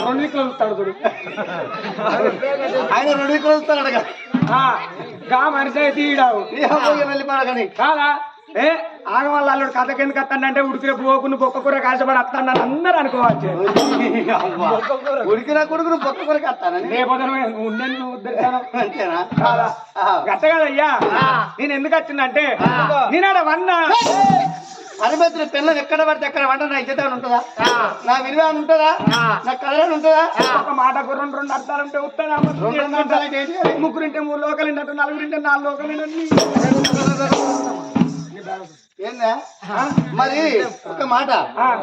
రెండు దిక్కులు చూస్తాడు ఆయన రెండు దిక్కులు ఆ, గా మనిషి అయితే ఈడావు వెళ్ళిపోడగని కాదా? ఏ? ఆగవాళ్ళ అల్లుడు కథ కింద అంటే ఉడికిన పోకుని బొక్క కూర కాల్చబడి వస్తాను అందరూ అనుకోవచ్చు. ఉడికిన కొడుకును బొక్క కొరకు వస్తానని లేకపోతే ఉండని నువ్వు ఉద్ధరిస్తాను? అంతేనా. గట్ట కాదయ్యా. నేను ఎందుకు వచ్చిందంటే నేనాడ వన్నా. అరబెత్తుల పిల్లలు ఎక్కడ పడితే ఎక్కడ వంట నా ఇజ్జత ఉంటుందా? నా విలువ ఉంటుందా? నా కదలని ఉంటుందా? ఒక మాటకు రెండు రెండు అర్థాలు ఉంటే ఉత్తరా? ముగ్గురింటే మూడు లోకలు నలుగురింటే నాలుగు లోకలు ఏందా మరి ఒక మాట.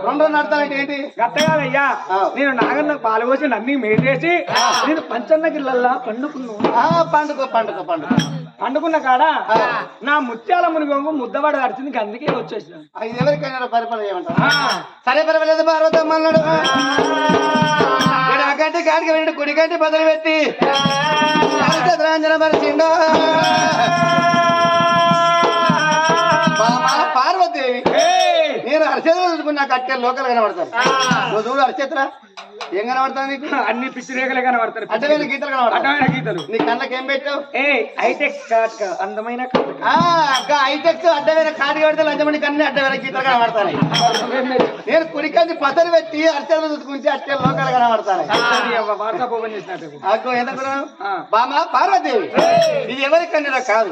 రెండు అర్థాలంటే ఏంటి? గట్ట కాదయ్యా ఆ. నేను నాగన్న పాలు పోసి నమ్మి మేటేసి నేను పంచన్న గిల్లల్లా పండుకున్నాను. ఆ, పండుగ పండుగ పండుగ పండుకున్న కాడ నా ముత్యాల మునిగొంగు ముద్దవాడ అడిచింది అందుకే వచ్చేసాను. ఇది ఎవరికైనా పరిపాలన చేయమంటారా సరే పర్వాలేదు పార్వతమ్మ అన్నాడు. కాడికి వెళ్ళి కుడికంటే బదులు పెట్టి చంద్రాంజన పరిచిండు పార్వతీదేవి నేను అరచేతులు చూసుకుని నాకు అట్టే లోకల్ కనబడతాను నువ్వు చూడు అరచేతురా ఏం కనబడతావు నీకు? అన్ని పిచ్చి రేఖలే కనబడతారు అడ్డమైన గీతలు కనబడతావు అడ్డమైన గీతలు. నీ కళ్ళకి ఏం పెట్టావు? ఏ హైటెక్ కాట్ అందమైన హైటెక్స్ అడ్డమైన కాడి కడితే లంచమణి కన్నీ అడ్డమైన గీతలు కనబడతాయి. నేను కుడికంది పసరు పెట్టి అర్చనలు చూసుకుంటే అట్టే లోకాలు కనబడతాయి. ఓపెన్ చేసినట్టు. ఎంత. బామ పార్వదేవి ఇది ఎవరి కన్నడ కాదు.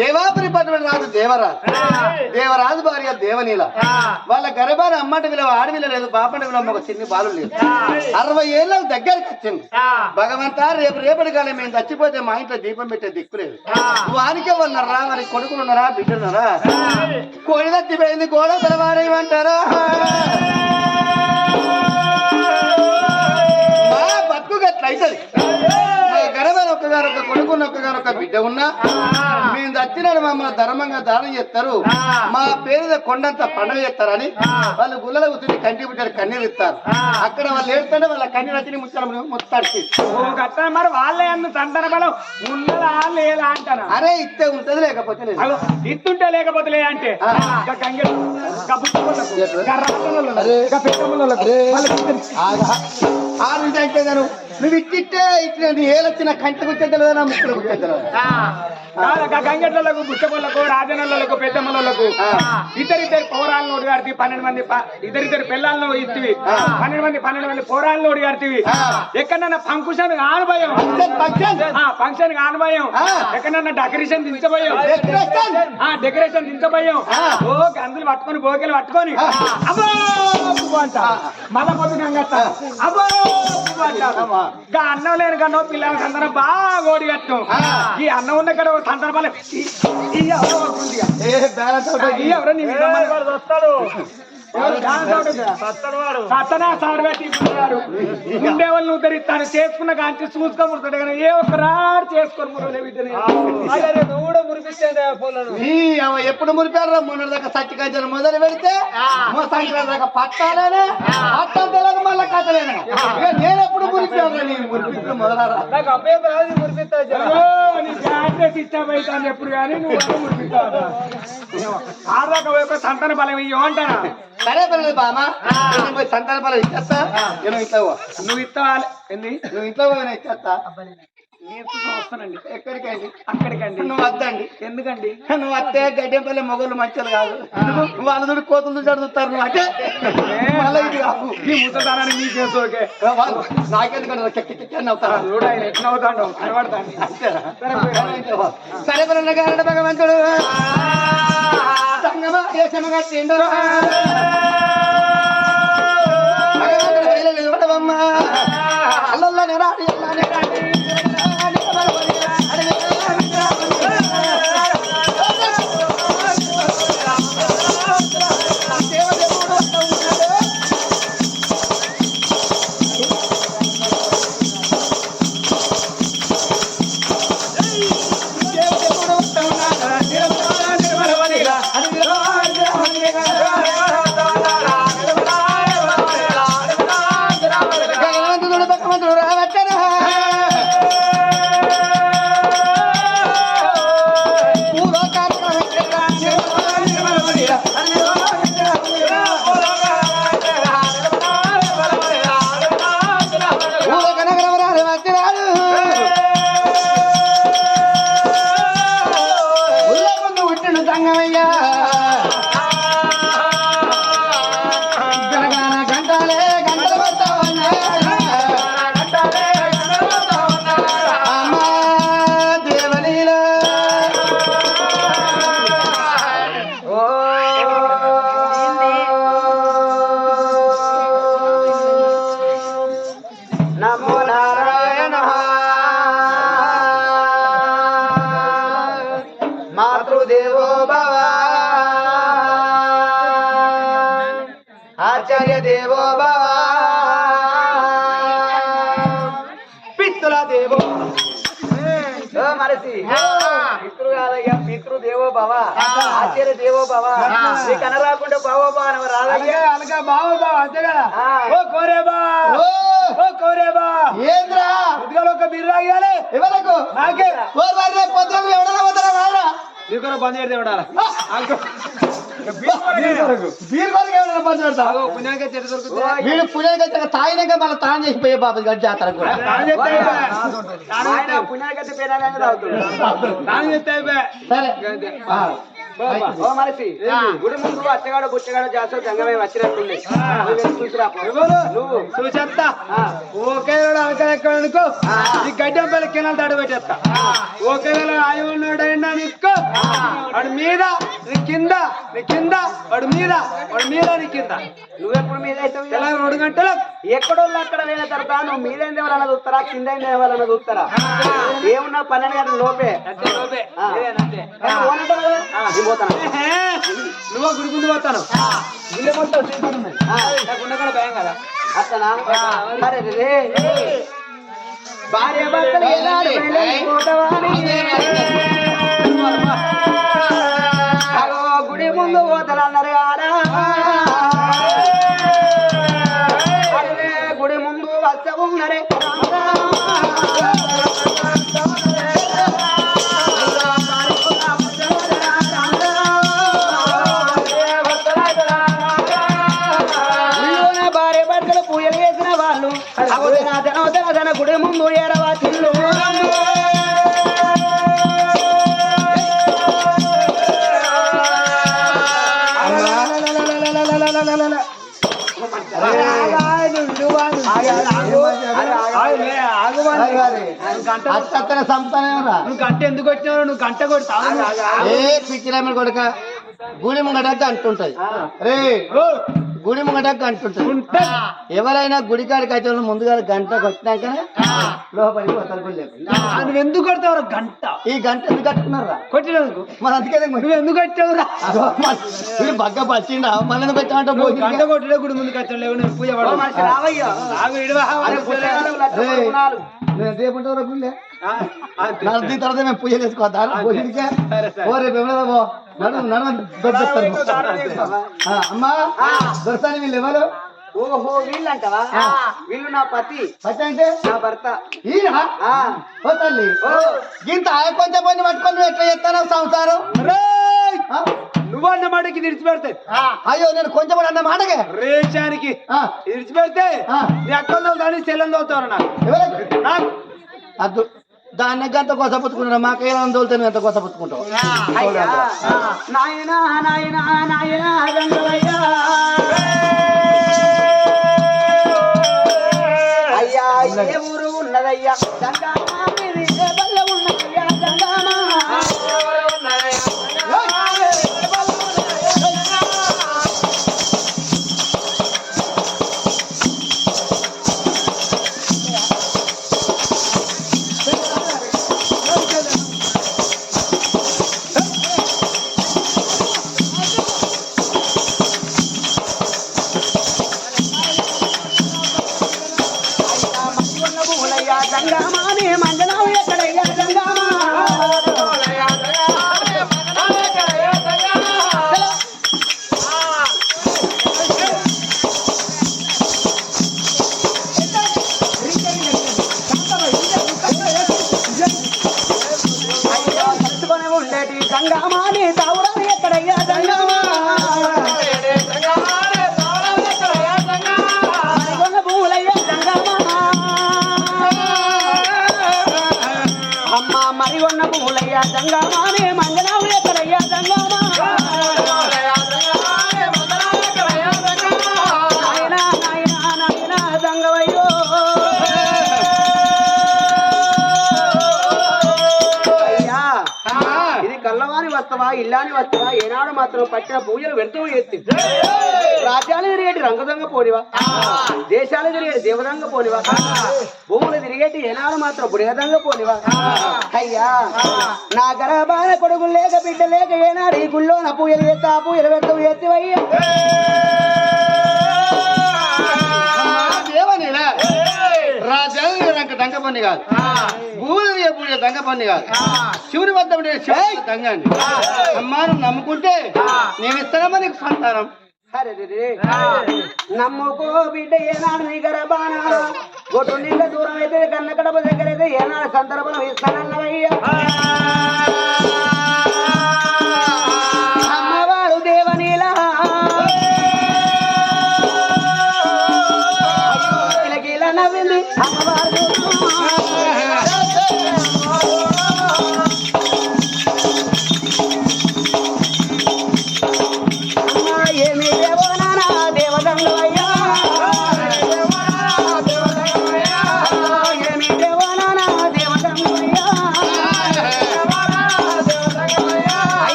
దేవాపురి పట్టణ రాజు దేవరాజు. దేవరాజు భార్య దేవనీల. వాళ్ళ గర్భాన అమ్మటి విలువ ఆడవిల లేదు బాపటి విలువ ఒక చిన్ని బాలు లేదు అరవై ఏళ్ళ దగ్గరికి వచ్చింది. భగవంతా రేపు రేపటి కాలం మేము చచ్చిపోతే మా ఇంట్లో దీపం పెట్టే దిక్కు లేదు. వానికే ఉన్నారా? మరి కొడుకులు ఉన్నారా బిడ్డలున్నారా కోడి తచ్చిపోయింది గోడ తెలవారేమంటారా మా బతుకు గట్లయితది మా ఒక్కగారు ఒక కొడుకున్న ఒక బిడ్డ ఉన్నా మేము చచ్చినాడు మమ్మల్ని ధర్మంగా దానం చేస్తారు. మా పేరు కొండంత పండుగ చేస్తారని వాళ్ళు గుళ్ళలో కూర్చుని కంటి పుట్టారు కన్నీరు ఇస్తారు. అక్కడ వాళ్ళు ఏడుతుంటే వాళ్ళ కన్నీరు వచ్చి ముచ్చారు గట్ట మరి వాళ్ళే అన్న సంతాన బలం. ఉన్నదా లేదా అంటానా? అరే ఇస్తే ఉంటది లేకపోతే ఇస్తుంటే లేకపోతే లే అంటే. ఆ. అంటే నేను నువ్వు ఇచ్చిట్టే ఇచ్చిన నీ ఏలొచ్చిన కంటి గుర్తెద్దలు నా ముక్కులు గుర్తెద్దలు కాదు, ఇంకా గంగెట్లకు బుచ్చములకు రాజనలకు పెద్దమ్మలకు ఇద్దరిద్దరు పౌరాలను ఓడిగాడితే పన్నెండు మంది ఇద్దరిద్దరు పిల్లలను ఇచ్చివి పన్నెండు మంది పన్నెండు మంది పౌరాలను ఓడిగాడితివి ఎక్కడన్నా ఫంక్షన్ ఆనభయం ఫంక్షన్ ఆనభయం. ఎక్కడన్నా డెకరేషన్ దించబోయం డెకరేషన్? ఆ డెకరేషన్ దించబోయం ఓ గందులు పట్టుకొని బోకెలు పట్టుకొని. అబ్బో అంట మళ్ళా పొద్దున అంగట్ట అబ్బో ఇంకా అన్నం లేని కన్నా పిల్లలకి అందరం బాగా ఓడిగట్టు ఈ అన్నం ఉన్న ఇక్కడ సందర్భాలు ఎవరో నీ మీద సత్తనా సార్ పెట్టి ఇప్పుడున్నాడు. ఉండే వాళ్ళని ఉద్ధరిస్తాను చేసుకున్న కాంచి చూసుకోముడుతాడు కానీ ఏ ఒక్క రాడు చేసుకొని ఎప్పుడు మురిపారు మొన్న దాకా సత్య కజ్జలు మొదలు పెడితే మా సంక్రాంతి దాకా పట్టాలేనే పట్టం తెలియదు మళ్ళా కథలేనే. నేను ఎప్పుడు మురిపారు నీ మురిపిస్తూ మొదలరా? నాకు అబ్బాయి రాదు మురిపిస్తా నీ అడ్రస్ ఇచ్చాబోయితాను ఎప్పుడు కానీ నువ్వు మురిపిస్తావు? ఆడదాకా సంతాన బలం అంటానా? సరే పర్లేదు బామా నేను పోయి సంతాన ఇచ్చేస్తా నేను ఇంట్లో. నువ్వు ఇస్తావా ఏంది నువ్వు ఇంట్లో పోయినా ఇచ్చేస్తా వస్తానండి ఎక్కడికండి అక్కడికండి నువ్వు వద్దండి ఎందుకండి నువ్వు అత్తే గడ్డెంపల్లి మొగలు మంచిలు కాదు వాళ్ళ చూడు కోతులు చదువుతారు నువ్వు అంటే మళ్ళీ ఇది కాదు ఈ ముసల్దానాన్ని నీ చేసుకోకే వాళ్ళు నాకెందుకంటే చెక్క చూడ ఎట్లా అవుతాడు కనబడతాను? సరే పనులు గారడ భగవంతుడు సంగమ దేశము కట్టిండు భగవంతుడు బయలు నిలబడవమ్మా. అల్లల్లో నీకు అనరాకుండా బావో భవ అనవ రాదయ్యా. అలాగే బావు బావు అంతే కదా. ఓ కోరేబా ఓ. కోరేబా ఏంద్రా? ఉద్యోగంలో ఒక బిర్రు తాగాలి ఎవరకు నాకే. ఓ మరి పొద్దున ఎవడన్నా పోతారా వారా నీకు కూడా బంద్ చేస్తే ఉండాలి బీర్ కొరకు. ఎవడన్నా బంద్ పెడతావు పుణ్యానికి చెట్టు దొరుకుతుంది. వీడు పుణ్యానికి వచ్చాక తాగినాక మళ్ళీ తాను చేసిపోయే బాబు గడి జాతర కూడా. సరే. ఓ మనిషి గుడి ముందు అచ్చగాడు బుచ్చగాడు జంగమే వచ్చినట్టుంది. నువ్వు నువ్వు. చూసేస్తా. ఒకే ఎక్కడ అనుకో ఈ గడ్డం పల్లి కింద తడి పెట్టేస్తా. ఒకే ఆయి ఉన్నాడు అయినా నీకు వాడు మీద నీ కింద నీ కింద వాడు మీద వాడు మీద నీ కింద. నువ్వెప్పుడు మీద అవుతావు? తెల్ల రెండు గంటలు. ఎక్కడోళ్ళు అక్కడ లేని తర్వాత నువ్వు మీదైంది ఎవరన్నా చూస్తారా? కింద ఎవరన్నా చూస్తారా? ఏమున్నా పన్నెండు గంటల లోపే. లోపే. పోతాను. నువ్వు గుడి ముందు పోతాను. ఇల్లు మొత్తం ఉన్నాయి నాకు భయం కదా. అట్లనా అరే రే భార్య భర్తలు గుడి ముందు ఆడా? అరే గుడి ముందు వస్త ఉన్నరే. ముందు ఏడవ తిల్లు అత్తన సంతానేమరా నువ్వు గంట ఎందుకు వచ్చినావు నువ్వు గంట కొడతావు ఏ పిచ్చిరామ కొడుక? గుడి ముంగటక్క అంటుంటది రే గుడి ముంగటక్క అంటుంటది ఎవరైనా గుడి కాడికి వాళ్ళు ముందుగా గంట కొట్టినాకనే లోపలికి. నువ్వు ఎందుకు కొడతావు గంట? ఈ గంట ఎందుకు కట్టుకున్నారా కొట్టినందుకు? మరి అందుకే నువ్వు ఎందుకు మరి వీడు బగ్గ పచ్చిండా మళ్ళీ నువ్వు గంట కొట్టిన గుడి ముందుకు వచ్చావు లేవు నేను పూజ. మనిషి రావయ్యా. రేపుంటారా గుళ్ళే? నడిచిన తర్వాత మేము పూజ చేసుకోవద్దా పూజకే. సరే, సరే. ఓ రేపు నడు నడు దొరుకుతారు అమ్మా దొరుకుతాను వీళ్ళు ఎవరు? ఓహో వీళ్ళంటవా? వీళ్ళు నా పతి. పచ్చి అంటే? నా భర్త. ఓ తల్లి. ఇంత కొంచెం పని పట్టుకొని ఎట్లా చేస్తానో సంసారం? నువ్వు అన్న మాటకి అయ్యో నేను కొంచెం అన్న మాటకే. రేషానికి ఆ, విడిచిపెడితే ఆ. నీ అక్కలు కానీ చెల్లెలు అవుతావు నాకు? ఎవరు? నాకు. అద్దు దాన్ని గంత కోస పుచ్చుకుంటున్నా మాకు ఎలా తోలితే ఎంత కోస పుచ్చుకుంటావు అయ్యా నాయనా నాయనా నాయనా అయ్యా ఏ ఊరు ఉన్నదయ్యా అమ్మ మరిగొన్న భూలయ్యా గంగామా నీ మంగనావు ఎక్కడయ్యా అయ్యా ఇది కళ్ళవాని వస్తవా ఇల్లాని వస్తవా? ఏనాడు మాత్రం పట్టిన పూజలు వెళ్తూ ఎత్తి. రాజ్యాలు తిరిగేటి రంగదంగ పోనివా? దేశాలు తిరిగేటి దేవదంగ పోనివా? భూములు తిరిగేటి ఏనాడు మాత్రం బుడిగదంగ పోనివా? అయ్యా నా గర్భాన కొడుకు లేక బిడ్డ లేక ఏనాడు ఈ గుళ్ళో నప్పు పూయలు ఎత్తా పూయలు పెడతావు ఎత్తివయ్యా. రాజ్యాలు తిరగక కాదు. భూమి తిరిగే దంగ కాదు. శివుని వద్ద దంగండి అమ్మాను నమ్ముకుంటే నేను ఇస్తానమ్మా నీకు సంతానం. నమ్ముకో బిడ్డ ఏనాడు నీ గర్భాన గొట్టు నిండా దూరం అయితే కన్న కడప దగ్గర అయితే ఏనాడు సందర్భం ఇస్తానన్నవయ్యా.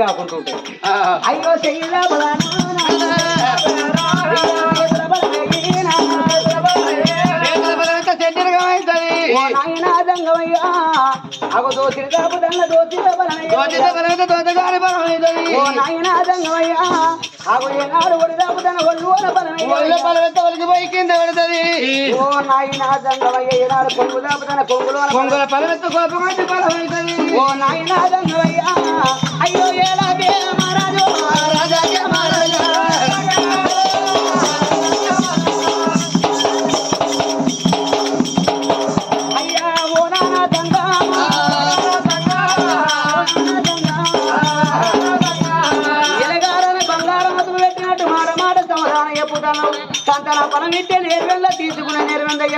కాకుంటుంటే ఆ, అయ్యో చెయ్యిలా చేతుల బలమైతే చెడ్డగా అవుతుంది ఓ నాయనా దంగమయ్యా అగో దోసిరి కాపు దండ దోసిరి దోచిత అగో ఏనాడు ఒడి కాపు దండ ఒళ్ళు ఒళ్ళ బలమయ్యా బలమైతే ఒలికిపోయి కింద పడుతుంది. ఓ నాయనా దంగమయ్య ఏనాడు కొంగు దాపు దండ కొంగులో కొంగుల బలమైతే కోపం అయితే బలం అవుతుంది ఓ నాయనా దంగమయ్యా అయ్యో ఏలాగే మహారాజు రాజా మహారాజా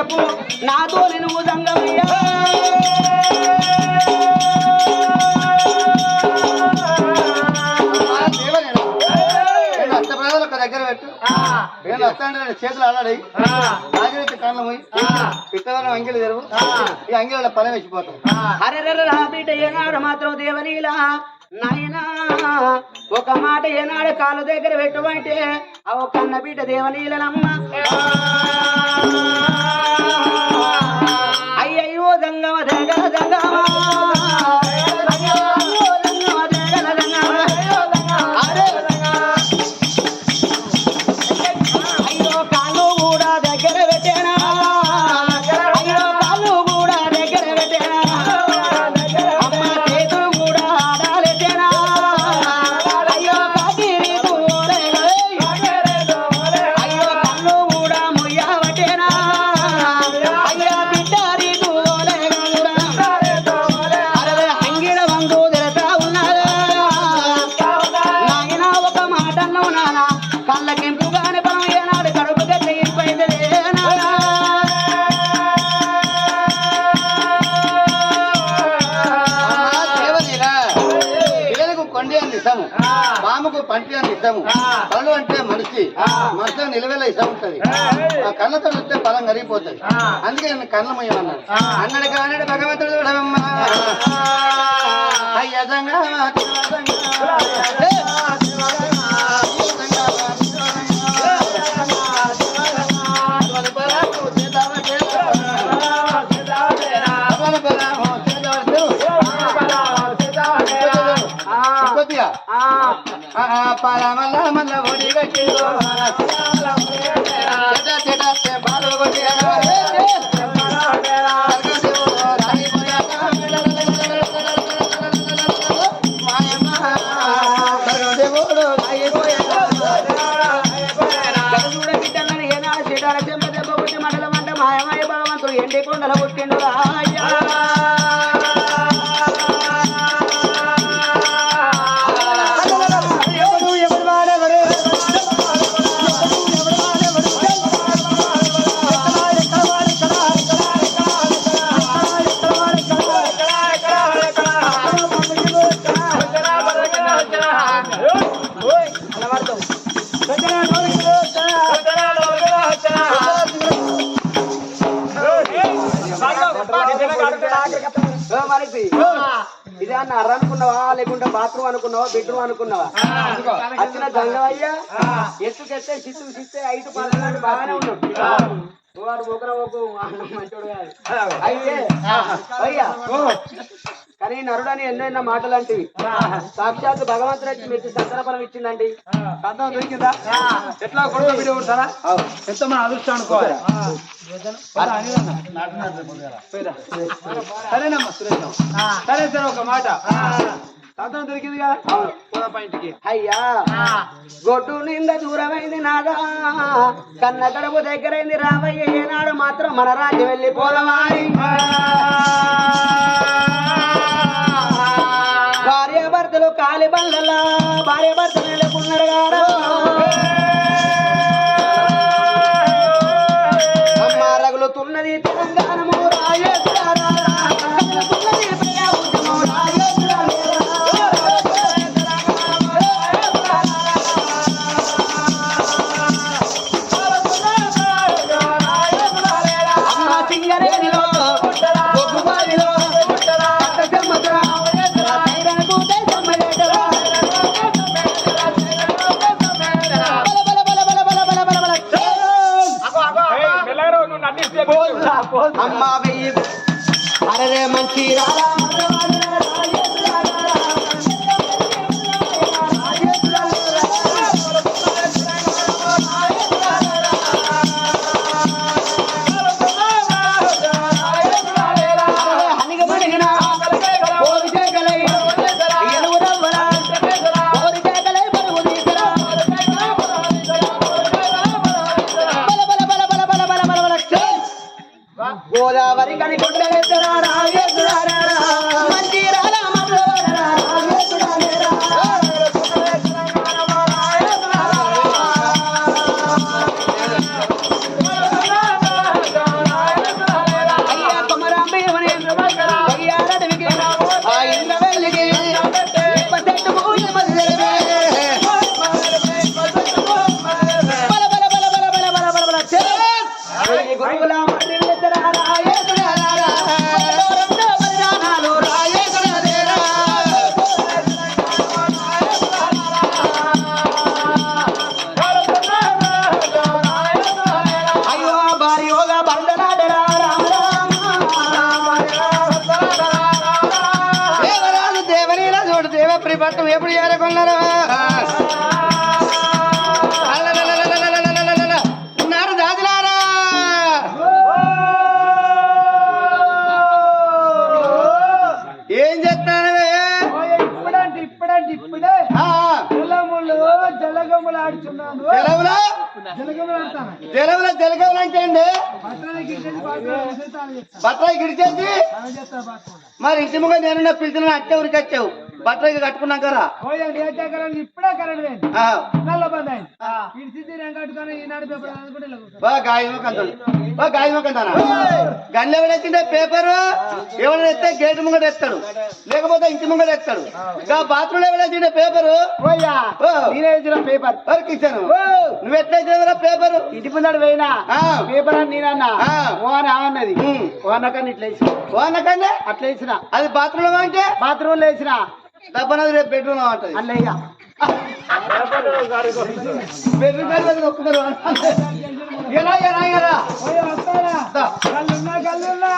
చెప్పు నాతో నువ్వు దంగమయ్యా దగ్గర పెట్టు. నేను వస్తాను చేతులు ఆడాడి రాజరైతే కళ్ళ పోయి పిట్టవరం అంగిలి తెరువు. ఈ అంగిల పని వేసిపోతాం. అరే రా బిడ్డ ఏనాడు మాత్రం దేవనీలా. నాయనా ఒక మాట ఏనాడు కాలు దగ్గర పెట్టుమంటే ఆ ఒక బిడ్డ దేవనీలనమ్మ. అయ్యయ్యో దంగమ దంగల దంగమా కొండి అని ఇస్తాము. పాముకు పంటి అని ఇస్తాము. కళ్ళు అంటే మనిషి. మనసులో నిలవేల ఇష్టం ఉంటది. ఆ. కళ్ళతో చూస్తే బలం కరిగిపోతుంది. అందుకే నేను కళ్ళ మొయ్యమన్నాడు అన్నాడు కానీ భగవంతుడు అయ్య సంగా చెడాల చెంప దెబ్బ కొట్టి మండలం అంటే మాయమాయ భగవంతుడు ఎండి కొండల పుట్టిండు రాయ్యా. బాత్రూమ్ అనుకున్నావా? బెడ్రూమ్ అనుకున్నావా వచ్చిన గంగవయ్య ఎత్తుకెత్తే చిత్తు చిత్తే ఐదు పర్సెంట్ బాగానే ఉన్నాడు వాడు ఒకరు ఒక మంచోడు కాదు. అయితే అయ్యా కానీ నరుడని ఎన్నో ఎన్నో మాటలు అంటివి సాక్షాత్ భగవంతుడు మీకు సంతరపరం ఇచ్చిందండి. సంతానం దొరికిందా? ఎట్లా కొడుకు బిడ్డ ఉంటారా ఎంత మన అదృష్టం అనుకోవాలి. సరేనమ్మా. సురేష్ సరే సరే ఒక మాట. సంతానం దొరికింది కదా పోదాం పా ఇంటికి అయ్యా గొడ్డు నింద దూరమైంది నాదా కన్న గడపు దగ్గరైంది రావయ్య. ఏనాడు మాత్రం మన రాజ్యం వెళ్ళి పోదమారి భార్య భర్తలు కాలి బల్లలా భార్య భర్తలు నెలకొన్నారు గారా. అమ్మ రగులుతున్నది తెలంగాణము మరి ఇంటి ముఖ నేను పిలిచిన అంటే ఊరికి వచ్చావు. బట్టలు కట్టుకున్నాం కదా. ఇప్పుడే కరెంట్ గన్లు ఎవడెత్తిండే పేపరు ఎత్తే గేటు ముంగడ ఎత్తాడు లేకపోతే ఇంటి ముంగట ఎత్తాడు ఇంకా బాత్రూమ్ ఎవడెత్తిండే పేపరు? పేపర్. వరకు ఇచ్చాను నువ్వు ఎట్లా పేపర్? ఇంటి ముందడు పోయినా? పేపర్ అని నేనన్నా? ఓన అన్నది. ఇట్లా వేసిన. ఓనకన్నా అట్లా ఇచ్చిన అది బాత్రూమ్లో అంటే బాత్రూమ్లో డబ్బనది రేపు బెడ్రూమ్లో ఉంటది అన్నయ్య. బెడ్రూమ్ కాదు ఒక్కరు ఎలా ఎలా ఎలా దా. కళ్ళున్నా కళ్ళున్నా.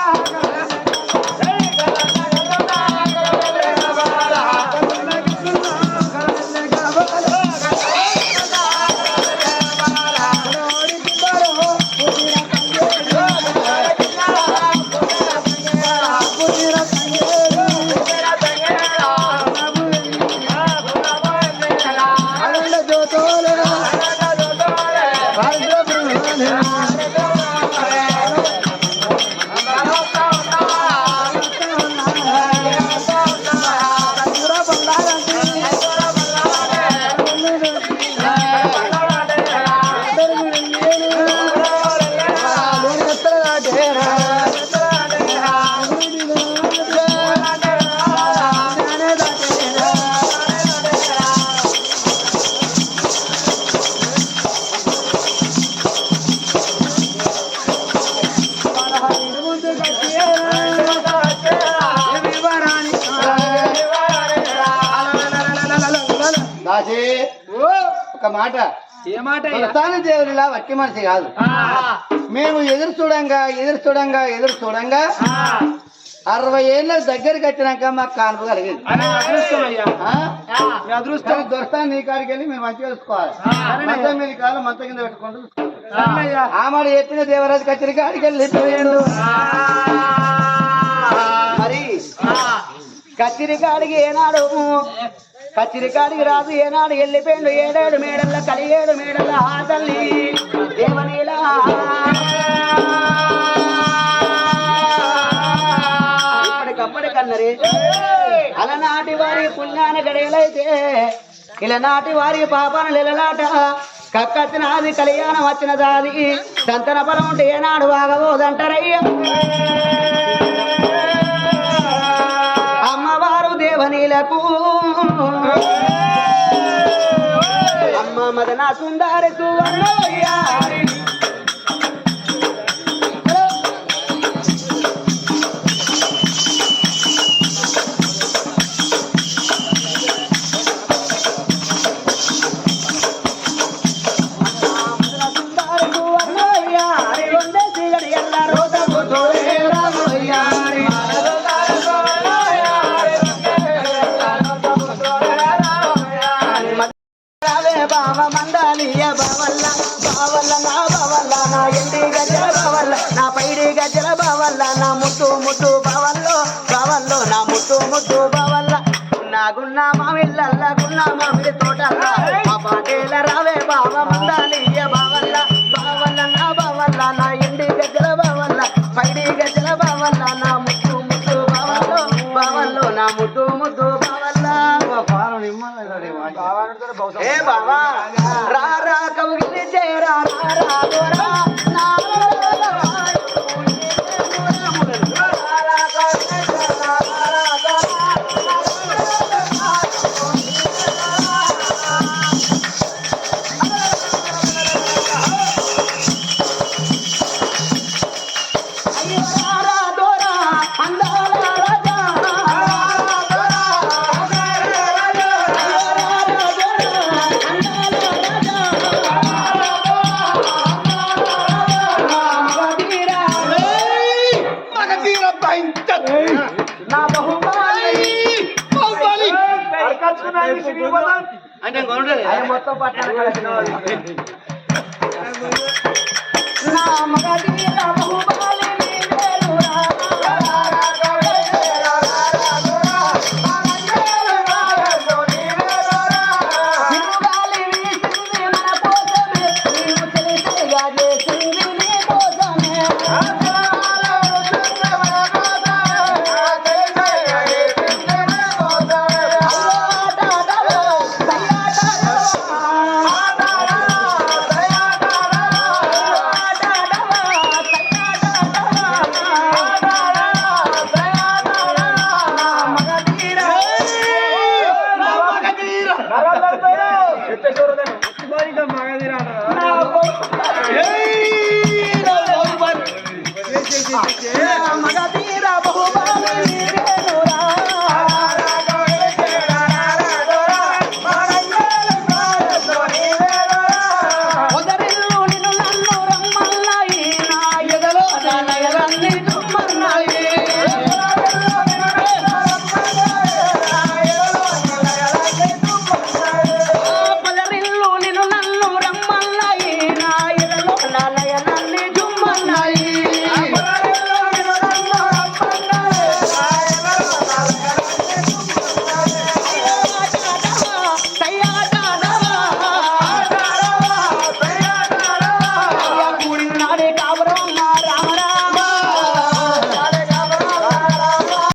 మాట. ఏ మాట దేవుడిలా వట్టి మనిషి కాదు. మేము ఎదురు చూడంగా ఎదురు చూడంగా ఎదురు చూడంగా అరవై ఏళ్ళ దగ్గరికి వచ్చినాక మాకు కానుపు కలిగింది. అదే అదృష్టం దొరుకుతాను నీ కాడికి వెళ్ళి మీరు మంచిగా చూసుకోవాలి. మంచం మీద కాదు మంచం కింద పెట్టుకుంటూ చూసుకోవాలి. సరేనయ్యా. ఆ మాట చెప్పిన దేవరాజు కచ్చరి కాడికి వెళ్ళి. మరి కచ్చిరికాడికి ఏనాడు? పచ్చిరికాడికి రాదు ఏనాడు వెళ్ళిపోయిండు ఏడేడు మేడల్ల కలిగేడు మేడల్ల ఆ తల్లి దేవనీలా ఇప్పటికప్పటి కన్నరి అలనాటి వారి పుణ్యాన గడేలైతే ఇలనాటి వారి పాపాన లెలలాట కక్కచ్చినది కళ్యాణం వచ్చిన దాది సంతన బలం ఉంటే ఏనాడు బాగబోదంటారయ్య అమ్మవారు దేవనీలకు అమ్మ మదన సుందర సువర్ణయ్యారి రా